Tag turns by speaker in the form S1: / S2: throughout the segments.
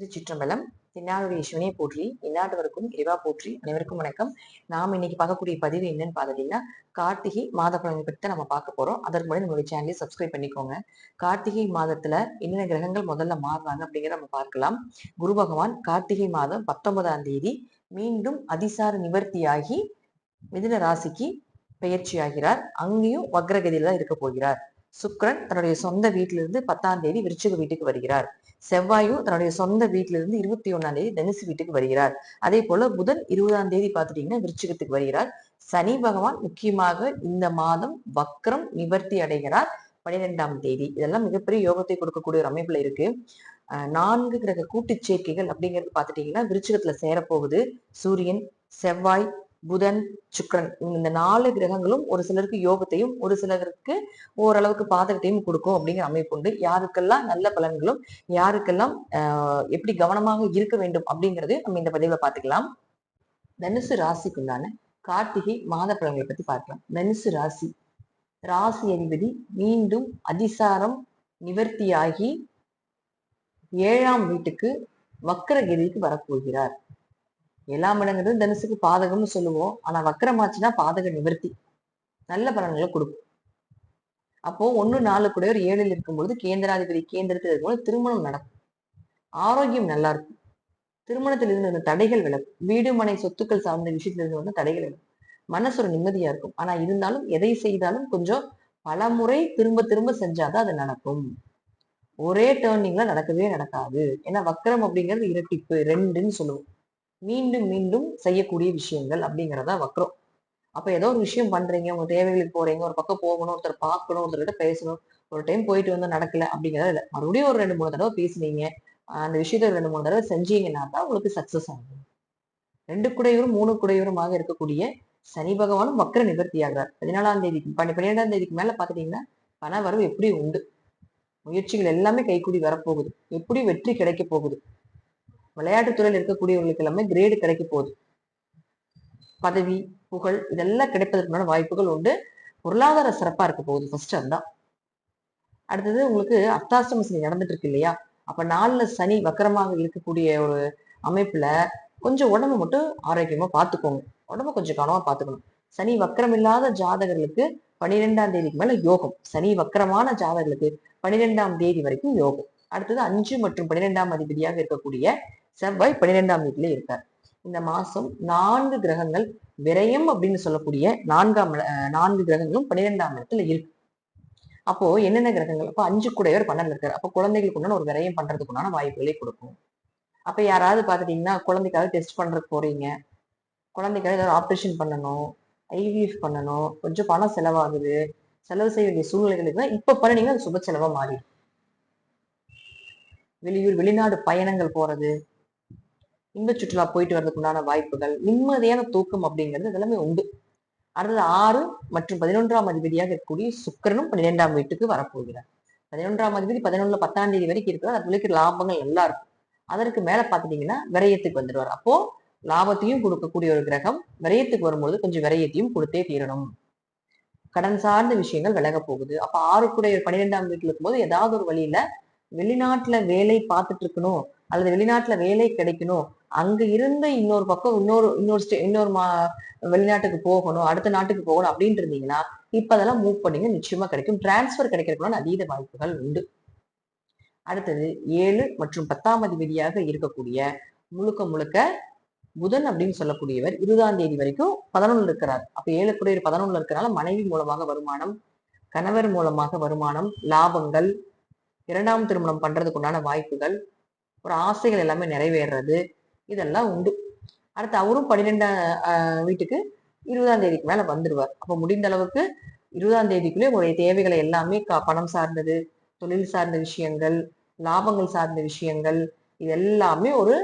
S1: திருச்சிற்றம்பலம் தென்னாளுடைய சிவனையை போற்றி இந்நாட்டவருக்கும் இறைவா போற்றி அனைவருக்கும் வணக்கம். நாம் இன்னைக்கு பார்க்கக்கூடிய பதிவு என்னன்னு பார்த்துட்டீங்கன்னா கார்த்திகை மாத பலன் பற்றி நம்ம பார்க்க போறோம். அதற்கு முன்னாடி நம்மளுடைய சேனலை சப்ஸ்கிரைப் பண்ணிக்கோங்க. கார்த்திகை மாதத்துல என்னென்ன கிரகங்கள் முதல்ல மாறுறாங்க அப்படிங்கிறத நம்ம பார்க்கலாம். குரு பகவான் கார்த்திகை மாதம் பத்தொன்பதாம் தேதி மீண்டும் அதிசார நிவர்த்தியாகி மிதுன ராசிக்கு பெயர்ச்சி ஆகிறார் அங்கேயும் வக்ரகதியில தான் இருக்க போகிறார். சுக்ரன் தன்னுடைய சொந்த வீட்டிலிருந்து பத்தாம் தேதி விருச்சிக வீட்டுக்கு வருகிறார். செவ்வாயும் தன்னுடைய சொந்த வீட்டிலிருந்து இருபத்தி ஒன்னாம் தேதி தனுசு வீட்டுக்கு வருகிறார். அதே போல புதன் இருபதாம் தேதி பார்த்துட்டீங்கன்னா விருச்சிகத்துக்கு வருகிறார். சனி பகவான் முக்கியமாக இந்த மாதம் வக்ரம் நிவர்த்தி அடைகிறார். பனிரெண்டாம் தேதி. இதெல்லாம் மிகப்பெரிய யோகத்தை கொடுக்கக்கூடிய ஒரு அமைப்புல இருக்கு. நான்கு கிரக கூட்டு சேர்க்கைகள் அப்படிங்கிறது பார்த்துட்டீங்கன்னா விருச்சிகத்துல சேரப்போகுது. சூரியன் செவ்வாய் புதன் சுக்கிரன் இந்த நாலு கிரகங்களும் ஒரு சிலருக்கு யோகத்தையும் ஒரு சிலருக்கு ஓரளவுக்கு பாதகத்தையும் கொடுக்கும் அப்படிங்கிற அமைப்பு உண்டு. யாருக்கெல்லாம் நல்ல பலன்களும் யாருக்கெல்லாம் ஆஹ் எப்படி கவனமாக இருக்க வேண்டும் அப்படிங்கறது நம்ம இந்த பதிவுல பாத்துக்கலாம் தனுசு ராசிக்குண்டான கார்த்திகை மாத பலன்களை பத்தி பார்க்கலாம். தனுசு ராசி ராசி அதிபதி மீண்டும் அதிசாரம் நிவர்த்தியாகி ஏழாம் வீட்டுக்கு வக்கரகிரிக்கு வரப்போகிறார். ஏழாம் இடங்கிறது தனுசுக்கு பாதகம்னு சொல்லுவோம். ஆனா வக்கரமாச்சுன்னா பாதக நிவர்த்தி. நல்ல பலன்களை கொடுக்கும். அப்போ ஒண்ணு நாலு கூட ஒரு ஏழில் இருக்கும்பொழுது கேந்திராதிபதி கேந்திரத்தில் இருக்கும்போது திருமணம் நடக்கும். ஆரோக்கியம் நல்லா இருக்கும் திருமணத்தில் இருந்து வந்த தடைகள் விளக்கும் வீடு மனை சொத்துக்கள் சார்ந்த விஷயத்துல இருந்து வந்த தடைகள் விளக்கும் மனசு ஒரு நிம்மதியா இருக்கும். ஆனா இருந்தாலும் எதை செய்தாலும் கொஞ்சம் பல முறை திரும்ப திரும்ப செஞ்சாதான் அது நடக்கும். ஒரே டேர்னிங்ல நடக்கவே நடக்காது. ஏன்னா வக்கரம் அப்படிங்கிறது இரட்டிப்பு ரெண்டுன்னு சொல்லுவோம். மீண்டும் மீண்டும் செய்யக்கூடிய விஷயங்கள் அப்படிங்கறதா வக்கரம் அப்ப ஏதோ ஒரு விஷயம் பண்றீங்க உங்க தேவைகளுக்கு போறீங்க ஒரு பக்கம் போகணும் ஒருத்தர் பார்க்கணும் ஒருத்தர்கிட்ட பேசணும் ஒரு டைம் போயிட்டு வந்து நடக்கல அப்படிங்கறது இல்லை. மறுபடியும் ஒரு ரெண்டு மூணு தடவை பேசுனீங்க அந்த விஷயத்த ரெண்டு மூணு தடவை செஞ்சீங்கன்னா தான் உங்களுக்கு சக்சஸ் ஆகும். ரெண்டு குடையூரும் மூணு குடையூருமாக இருக்கக்கூடிய சனி பகவானும் வக்கர நிவர்த்தி ஆகிறார் பதினாலாம் தேதி பன்னி பன்னிரெண்டாம் தேதிக்கு மேல பாத்துட்டீங்கன்னா பண வரவு எப்படி உண்டு? முயற்சிகள் எல்லாமே கைக்கூடி வரப்போகுது. எப்படி வெற்றி கிடைக்க போகுது? விளையாட்டுத் துறையில் இருக்கக்கூடியவர்களுக்கு எல்லாமே கிரேடு கிடைக்க போகுது. பதவி புகழ் இதெல்லாம் கிடைப்பதற்கான வாய்ப்புகள் உண்டு. பொருளாதார சிறப்பா இருக்க போகுது. ஃபர்ஸ்ட் அதுதான். அடுத்தது உங்களுக்கு அர்த்தாஷ்டம சனி நடந்துட்டு இருக்கு இல்லையா? அப்ப நாலுல சனி வக்கரமாக இருக்கக்கூடிய ஒரு அமைப்புல கொஞ்சம் உடம்பு மட்டும் ஆரோக்கியமா பார்த்துக்கோங்க. உடம்ப கொஞ்சம் கவனமா பாத்துக்கணும் சனி வக்கரம் இல்லாத ஜாதகர்களுக்கு பனிரெண்டாம் தேதிக்கு மேல யோகம். சனி வக்கரமான ஜாதகர்களுக்கு பனிரெண்டாம் தேதி வரைக்கும் யோகம். அடுத்தது அஞ்சு மற்றும் பன்னிரெண்டாம் அதிபதியாக இருக்கக்கூடிய செவ்வாய் பன்னிரெண்டாம் வீட்டுல இருக்கார். இந்த மாசம் நான்கு கிரகங்கள் விரயம் அப்படின்னு சொல்லக்கூடிய நான்காம் நான்கு கிரகங்களும் பன்னிரெண்டாம் இடத்துல இருக்கு. அப்போ என்னென்ன கிரகங்கள்? அப்போ அஞ்சு கூடையவர் பன்னெண்டு இருக்காரு. அப்போ குழந்தைகளுக்கு உண்டான ஒரு விரயம் பண்றதுக்குண்டான வாய்ப்புகளை கொடுக்கும். அப்ப யாராவது பாத்துட்டீங்கன்னா குழந்தைக்காக டெஸ்ட் பண்றதுக்கு போறீங்க. குழந்தைக்காக ஏதாவது ஆப்ரேஷன் பண்ணணும் ஐவிஎஃப் பண்ணணும். கொஞ்சம் பணம் செலவாகுது. செலவு செய்ய வேண்டிய சூழ்நிலைகளுக்கு இப்ப பண்ணீங்கன்னா அது சுப செலவா மாறிடும் வெளியூர் வெளிநாடு பயணங்கள் போறது இன்ப சுற்றுலா போயிட்டு வர்றதுக்குண்டான வாய்ப்புகள் நிம்மதியான தூக்கம் அப்படிங்கிறது இதெல்லாமே உண்டு. அடுத்தது ஆறு மற்றும் பதினொன்றாம் அதிபதியாக இருக்கக்கூடிய சுக்கிரனும் பன்னிரெண்டாம் வீட்டுக்கு வரப்போகிறார். பதினொன்றாம் அதிபதி பதினொன்றுல பத்தாம் தேதி வரைக்கும் இருக்கிறார். அது விளைக்கிற லாபங்கள் நல்லா இருக்கும். அதற்கு மேல பாத்துட்டீங்கன்னா விரயத்துக்கு வந்துடுவார். அப்போ லாபத்தையும் கொடுக்கக்கூடிய ஒரு கிரகம் விரயத்துக்கு வரும்போது கொஞ்சம் விரயத்தையும் கொடுத்தே தீரணும். கடன் சார்ந்த விஷயங்கள் விலக போகுது. அப்ப ஆறுக்குடைய பன்னிரெண்டாம் வீட்டுல இருக்கும்போது ஏதாவது ஒரு வழியில வெளிநாட்டுல வேலை பார்த்துட்டு இருக்கணும் அல்லது வெளிநாட்டுல வேலை கிடைக்கணும் அங்க இருந்து இன்னொரு பக்கம் இன்னொரு இன்னொரு ஸ்டே இன்னொரு மா வெளிநாட்டுக்கு போகணும் அடுத்த நாட்டுக்கு போகணும் அப்படின்ட்டு இருந்தீங்கன்னா இப்ப அதெல்லாம் மூவ் பண்ணீங்க நிச்சயமா கிடைக்கும். டிரான்ஸ்பர் கிடைக்கிறதுக்குள்ள அதீத வாய்ப்புகள் உண்டு. அடுத்தது ஏழு மற்றும் பத்தாம் அதிபதியாக இருக்கக்கூடிய முழுக்க முழுக்க புதன் அப்படின்னு சொல்லக்கூடியவர் இருபதாம் தேதி வரைக்கும் பதினொன்னு இருக்கிறார். அப்ப ஏழு கூட பதினொன்றுல இருக்கிறனால மனைவி மூலமாக வருமானம் கணவர் மூலமாக வருமானம் லாபங்கள் இரண்டாம் திருமணம் பண்றதுக்கு உண்டான வாய்ப்புகள் ஒரு ஆசைகள் எல்லாமே நிறைவேறது இதெல்லாம் உண்டு. அடுத்து அவரும் பன்னிரெண்டாம் வீட்டுக்கு இருபதாம் தேதிக்கு மேல வந்துடுவார் அப்ப முடிந்த அளவுக்கு இருபதாம் தேதிக்குள்ளே உங்களுடைய தேவைகளை எல்லாமே பணம் சார்ந்தது தொழில் சார்ந்த விஷயங்கள் லாபங்கள் சார்ந்த விஷயங்கள் இது எல்லாமே ஒரு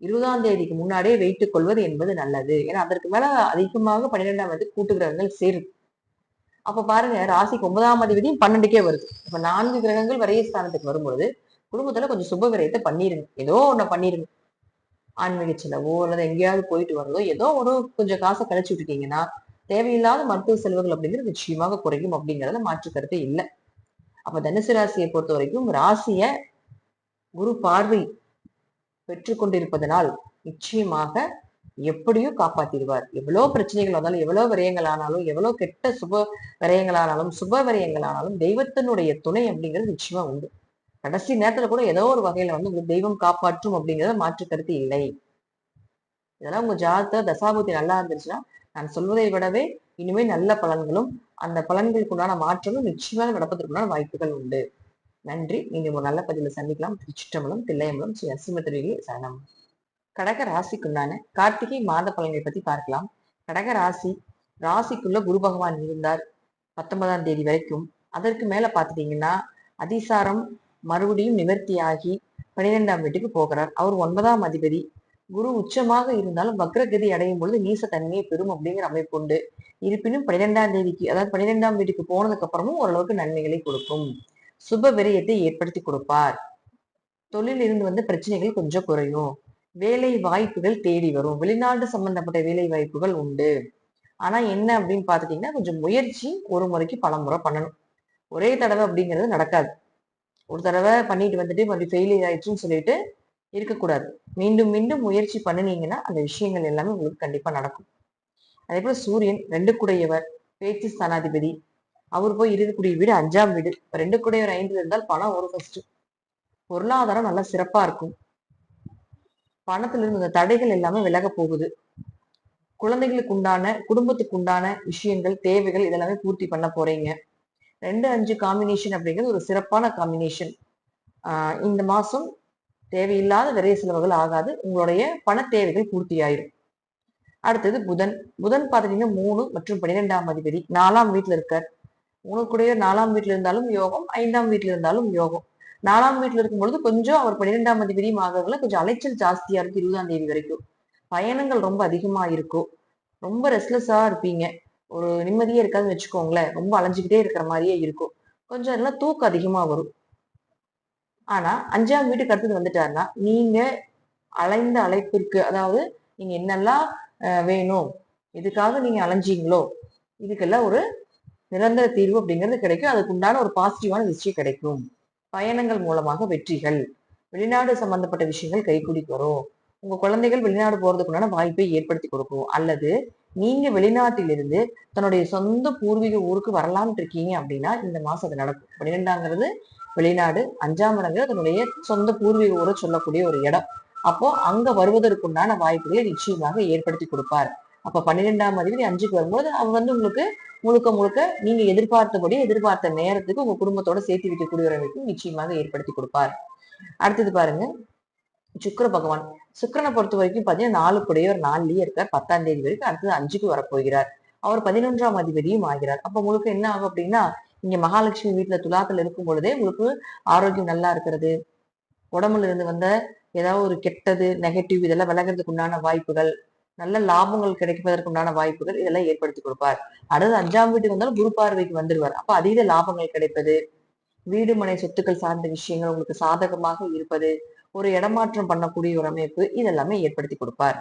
S1: இருபதாம் தேதிக்கு முன்னாடியே வைத்துக் கொள்வது என்பது நல்லது. ஏன்னா அதற்கு மேல அதிகமாக பன்னிரெண்டாம் வந்து கூட்டு கிரகங்கள் சேரும். அப்ப பாருங்க ராசிக்கு ஒன்பதாம் அதிபதியும் பன்னெண்டுக்கே வருது. இப்ப நான்கு கிரகங்கள் வரைய ஸ்தானத்துக்கு வரும்பொழுது குடும்பத்துல கொஞ்சம் சுப விரயத்தை பண்ணிருங்க. ஏதோ ஒண்ணு பண்ணிருங்க. ஆன்மீக செலவோ அல்லது எங்கேயாவது போயிட்டு வரதோ ஏதோ ஒரு கொஞ்சம் காசை கழிச்சு விட்டுட்டீங்கன்னா தேவையில்லாத மருத்துவ செலவுகள் அப்படிங்கிறது நிச்சயமாக குறையும் அப்படிங்கறத மாற்று கருத்து இல்லை. அப்ப தனுசு ராசியை பொறுத்த வரைக்கும் ராசிய குரு பார்வை பெற்றுக்கொண்டிருப்பதனால் நிச்சயமாக எப்படியோ காப்பாத்திடுவார். எவ்வளவு பிரச்சனைகள் வந்தாலும் எவ்வளவு விரயங்கள் ஆனாலும் எவ்வளவு கெட்ட சுப விரயங்கள் ஆனாலும் சுப விரயங்கள் ஆனாலும் தெய்வத்தினுடைய துணை அப்படிங்கிறது நிச்சயமா உண்டு. கடைசி நேரத்துல கூட ஏதோ ஒரு வகையில வந்து உங்களுக்கு தெய்வம் காப்பாற்றும் அப்படிங்கறத மாற்று கருத்து இல்லை. இதெல்லாம் உங்க ஜாதகத்தை தசாபூர்த்தி நல்லா இருந்துச்சுன்னா நான் சொல்வதை விடவே இனிமே நல்ல பலன்களும் அந்த பலன்களுக்கு உண்டான மாற்றமும் நிச்சயமாக நடப்பதற்குண்டான வாய்ப்புகள் உண்டு. நன்றி. நீங்க ஒரு நல்ல பதிவில் சந்திக்கலாம். திருச்சிற்றம்பலம் தில்லையம்பலம் ஸ்ரீ அசிமத்திரிகை சரணம். கடக ராசிக்குண்டான கார்த்திகை மாத பலன்களை பத்தி பார்க்கலாம். கடக ராசி ராசிக்குள்ள குரு பகவான் இருந்தார் பத்தொன்பதாம் தேதி வரைக்கும். அதற்கு மேல பாத்துட்டீங்கன்னா அதிசாரம் மறுபடியும் நிவர்த்தியாகி பனிரெண்டாம் வீட்டுக்கு போகிறார். அவர் ஒன்பதாம் அதிபதி. குரு உச்சமாக இருந்தாலும் வக்ரகதி அடையும் பொழுது நீச தன்மையை பெறும் அப்படிங்கிற அமைப்பு உண்டு. இருப்பினும் பனிரெண்டாம் தேதிக்கு அதாவது பனிரெண்டாம் வீட்டுக்கு போனதுக்கு அப்புறமும் ஓரளவுக்கு நன்மைகளை கொடுக்கும். சுப விரயத்தை ஏற்படுத்தி கொடுப்பார். தொழிலிருந்து இருந்து வந்த பிரச்சனைகள் கொஞ்சம் குறையும். வேலை வாய்ப்புகள் தேடி வரும். வெளிநாடு சம்பந்தப்பட்ட வேலை வாய்ப்புகள் உண்டு. ஆனா என்ன அப்படின்னு பாத்துட்டீங்கன்னா கொஞ்சம் முயற்சி ஒரு முறைக்கு பல முறை பண்ணணும். ஒரே தடவை அப்படிங்கிறது நடக்காது. ஒரு தடவை பண்ணிட்டு வந்துட்டு மறுபடியும் ஃபெயிலியர் ஆயிடுச்சுன்னு சொல்லிட்டு இருக்கக்கூடாது. மீண்டும் மீண்டும் முயற்சி பண்ணினீங்கன்னா அந்த விஷயங்கள் எல்லாமே உங்களுக்கு கண்டிப்பா நடக்கும். அதே போல சூரியன் ரெண்டு குடையவர் பேச்சு ஸ்தானாதிபதி. அவர் போய் இருக்கக்கூடிய வீடு அஞ்சாம் வீடு. இப்ப ரெண்டு குடையவர் ஐந்து இருந்தால் பணம் ஒரு ஃபர்ஸ்ட் பொருளாதாரம் நல்லா சிறப்பா இருக்கும். பணத்திலிருந்து இந்த தடைகள் எல்லாமே விலக போகுது. குழந்தைகளுக்கு உண்டான குடும்பத்துக்கு உண்டான விஷயங்கள் தேவைகள் இதெல்லாமே பூர்த்தி பண்ண போறீங்க. ரெண்டு அஞ்சு காம்பினேஷன் அப்படிங்கிறது ஒரு சிறப்பான காம்பினேஷன் இந்த மாசம் தேவையில்லாத விரைய செலவுகள் ஆகாது. உங்களுடைய பண தேவைகள் பூர்த்தியாயிரும். அடுத்தது புதன். புதன் பார்த்தீங்கன்னா மூணு மற்றும் பன்னிரெண்டாம் அதிபதி. நாலாம் வீட்டில் இருக்கார். மூணு நாலாம் வீட்டில் இருந்தாலும் யோகம் ஐந்தாம் வீட்டில் இருந்தாலும் யோகம். நாலாம் வீட்டுல இருக்கும் பொழுது கொஞ்சம் அவர் பன்னிரெண்டாம் அதிபதியும் ஆகல கொஞ்சம் அலைச்சல் ஜாஸ்தியா இருக்கு இருபதாம் தேதி வரைக்கும். பயணங்கள் ரொம்ப அதிகமா இருக்கும். ரொம்ப ரெஸ்ட்லெஸ்ஸா இருப்பீங்க. ஒரு நிம்மதியே இருக்காதுன்னு வச்சுக்கோங்களேன். ரொம்ப அலைஞ்சுக்கிட்டே இருக்கிற மாதிரியே இருக்கும். கொஞ்சம் அதெல்லாம் தூக்கம் அதிகமா வரும். ஆனா அஞ்சாம் வீட்டுக்கு அடுத்தது வந்துட்டாருன்னா நீங்க அலைந்த அழைப்பிற்கு அதாவது நீங்க என்னெல்லாம் வேணும்? இதுக்காக நீங்க அலைஞ்சீங்களோ? இதுக்கெல்லாம் ஒரு நிரந்தர தீர்வு அப்படிங்கிறது கிடைக்கும். அதுக்கு உண்டான ஒரு பாசிட்டிவான விஷயம் கிடைக்கும். பயணங்கள் மூலமாக வெற்றிகள். வெளிநாடு சம்பந்தப்பட்ட விஷயங்கள் கைகூடிக்கு வரும். உங்க குழந்தைகள் வெளிநாடு போறதுக்குண்டான வாய்ப்பை ஏற்படுத்தி கொடுக்கும். அல்லது நீங்க வெளிநாட்டிலிருந்து தன்னுடைய சொந்த பூர்வீக ஊருக்கு வரலாம்னு இருக்கீங்க அப்படின்னா இந்த மாசம் அது நடக்கும். பன்னிரெண்டாங்கிறது வெளிநாடு அஞ்சாம் இடங்கிறது தன்னுடைய சொந்த பூர்வீக ஊரை சொல்லக்கூடிய ஒரு இடம். அப்போ அங்க வருவதற்குண்டான வாய்ப்புகளை நிச்சயமாக ஏற்படுத்தி கொடுப்பார். அப்ப பன்னிரெண்டாம் அதிபதி அஞ்சுக்கு வரும்போது அவர் வந்து உங்களுக்கு முழுக்க முழுக்க நீங்க எதிர்பார்த்தபடி எதிர்பார்த்த நேரத்துக்கு உங்க குடும்பத்தோட சேர்த்து வைக்கக்கூடிய ஒரு அமைப்பு நிச்சயமாக ஏற்படுத்தி கொடுப்பார். அடுத்தது பாருங்க. சுக்கிர பகவான். சுக்கிரனை பொறுத்த வரைக்கும் பாத்தீங்கன்னா நாலு கூடையவர் நாலுலயே இருக்கார். பத்தாம் தேதி வரைக்கும் அடுத்தது அஞ்சுக்கு வரப்போகிறார். அவர் பதினொன்றாம் அதிபதியும் ஆகிறார். அப்ப முழுக்க என்ன ஆகும் அப்படின்னா இங்க மகாலட்சுமி வீட்டுல துலாத்துல இருக்கும் பொழுதே உங்களுக்கு ஆரோக்கியம் நல்லா இருக்கிறது. உடம்புல இருந்து வந்த ஏதாவது ஒரு கெட்டது நெகட்டிவ் இதெல்லாம் விலகிறதுக்கு உண்டான வாய்ப்புகள் நல்ல லாபங்கள் கிடைப்பதற்கு உண்டான வாய்ப்புகள் இதெல்லாம் ஏற்படுத்தி கொடுப்பார். அடுத்து அஞ்சாம் வீட்டுக்கு வந்தாலும் குரு பார்வைக்கு வந்துடுவார் அப்ப அதீத லாபங்கள் கிடைப்பது வீடு மனை சொத்துக்கள் சார்ந்த விஷயங்கள் உங்களுக்கு சாதகமாக இருப்பது ஒரு இடமாற்றம் பண்ணக்கூடிய ஒரு அமைப்பு இதெல்லாமே ஏற்படுத்தி கொடுப்பார்.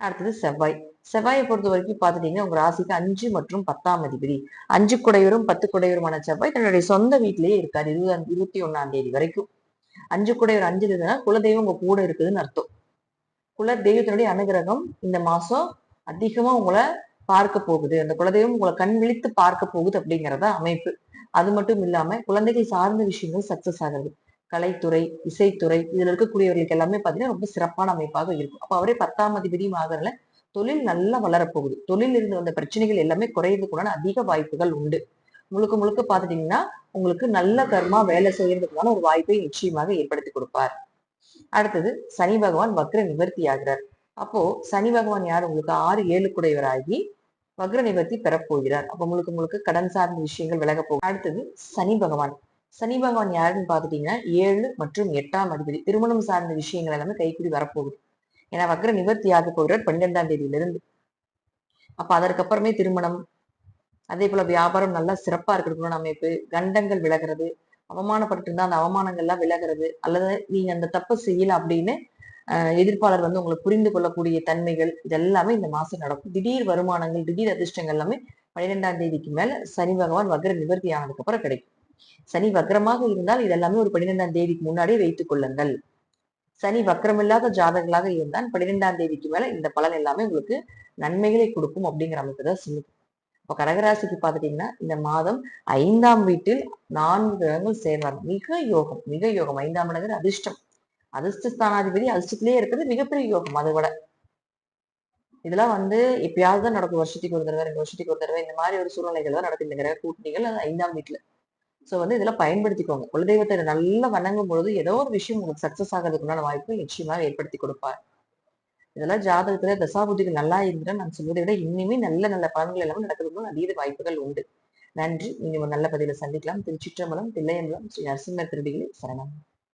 S1: அடுத்தது செவ்வாய். செவ்வாயை பொறுத்த வரைக்கும் பாத்துட்டீங்கன்னா உங்க ராசிக்கு அஞ்சு மற்றும் பத்தாம் அதிபதி. அஞ்சு குடையவரும் பத்து குடையவருமான செவ்வாய் தன்னுடைய சொந்த வீட்டிலேயே இருக்காரு. இருபதாம் இருபத்தி ஒண்ணாம் தேதி வரைக்கும். அஞ்சு குடையவர் அஞ்சு இருந்ததுன்னா குலதெய்வம் உங்க கூட இருக்குதுன்னு அர்த்தம். குல தெய்வத்தினுடைய அனுகிரகம் இந்த மாசம் அதிகமா உங்களை பார்க்க போகுது. அந்த குலதெய்வம் உங்களை கண் விழித்து பார்க்க போகுது அப்படிங்கிறத அமைப்பு. அது மட்டும் இல்லாம குழந்தைகள் சார்ந்த விஷயங்கள் சக்சஸ் ஆகிறது. கலைத்துறை இசைத்துறை இதுல இருக்கக்கூடியவர்களுக்கு எல்லாமே பாத்தீங்கன்னா ரொம்ப சிறப்பான அமைப்பாக இருக்கும். அப்ப அவரே பத்தாம் அதிபதியும் ஆகிறதுல தொழில் நல்லா வளரப்போகுது தொழில் இருந்து வந்த பிரச்சனைகள் எல்லாமே குறையறதுக்குண்டான அதிக வாய்ப்புகள் உண்டு. முழுக்க முழுக்க பாத்துட்டீங்கன்னா உங்களுக்கு நல்ல கர்மா வேலை செய்யறதுக்கான ஒரு வாய்ப்பை நிச்சயமாக ஏற்படுத்தி கொடுப்பார். அடுத்தது சனி பகவான் வக்ர நிவர்த்தி ஆகிறார். அப்போ சனி பகவான் யார்? உங்களுக்கு ஆறு ஏழு குடையவராகி வக்ர நிவர்த்தி பெறப்போகிறார் அப்ப முழுக்க முழுக்க கடன் சார்ந்த விஷயங்கள் விலக போகும். அடுத்தது சனி பகவான். சனி பகவான் யாருன்னு பாத்துட்டீங்கன்னா ஏழு மற்றும் எட்டாம் அதிபதி. திருமணம் சார்ந்த விஷயங்கள் எல்லாமே கைக்கூடி வரப்போகுது. ஏன்னா வக்ர நிவர்த்தி ஆக போகிறார் பன்னிரெண்டாம் தேதியிலிருந்து. அப்ப அதற்கப்புறமே திருமணம். அதே போல வியாபாரம் நல்லா சிறப்பா இருக்கணும் அமைப்பு. கண்டங்கள் விலகிறது. அவமானப்பட்டிருந்தா அந்த அவமானங்கள்லாம் விலகிறது அல்லது நீங்க அந்த தப்பை செய்யல அப்படின்னு ஆஹ் எதிர்ப்பாளர் வந்து உங்களை புரிந்து கொள்ளக்கூடிய தன்மைகள் இதெல்லாமே இந்த மாசம் நடக்கும். திடீர் வருமானங்கள் திடீர் அதிர்ஷ்டங்கள் எல்லாமே பன்னிரெண்டாம் தேதிக்கு மேல சனி பகவான் வக்ர நிவர்த்தி ஆனதுக்கு அப்புறம் கிடைக்கும். சனி வக்ரமாக இருந்தால் இதெல்லாமே ஒரு பன்னிரெண்டாம் தேதிக்கு முன்னாடியே வைத்துக் கொள்ளுங்கள். சனி வக்கரமில்லாத ஜாதகங்களாக இருந்தால் பன்னிரெண்டாம் தேதிக்கு மேல இந்த பலன் எல்லாமே உங்களுக்கு நன்மைகளை கொடுக்கும் அப்படிங்கிற அமைப்பு தான் சொல்லுது. இப்போ கடகராசிக்கு பார்த்துட்டீங்கன்னா இந்த மாதம் ஐந்தாம் வீட்டில் நான்கு கிரகங்கள் சேர்வார் மிக யோகம் மிக யோகம். ஐந்தாம் இடங்கிறது அதிர்ஷ்டம். அதிர்ஷ்டஸ்தானாதிபதி அதிர்ஷ்டத்திலேயே இருக்கிறது மிகப்பெரிய யோகம். அதை விட இதெல்லாம் வந்து எப்பயாவது தான் நடக்கும். வருஷத்துக்கு ஒரு தடவை ரெண்டு வருஷத்துக்கு ஒரு தடவை இந்த மாதிரி ஒரு சூழ்நிலைகள் தான் நடக்கும். இந்த கிரக கூட்டணிகள் அது ஐந்தாம் வீட்டுல ஸோ வந்து இதெல்லாம் பயன்படுத்திக்கோங்க. குலதெய்வத்தை நல்லா வணங்கும் பொழுது ஏதோ ஒரு விஷயம் உங்களுக்கு சக்சஸ் ஆகிறதுக்குண்டான வாய்ப்பு நிச்சயமாக ஏற்படுத்தி கொடுப்பார். இதெல்லாம் ஜாதகத்துல தசாபுத்திகள் நல்லா இருந்தா நான் சொல்வதை விட இனிமே நல்ல நல்ல பலன்கள் எல்லாமே நடக்கிறதுக்கும் அதீத வாய்ப்புகள் உண்டு. நன்றி. இனி ஒரு நல்ல பதிவில் சந்திக்கலாம். திருச்சிற்றம்பலம் தில்லையம்பலம் ஸ்ரீ நரசிம்மர் திருடிகளை சரணம்.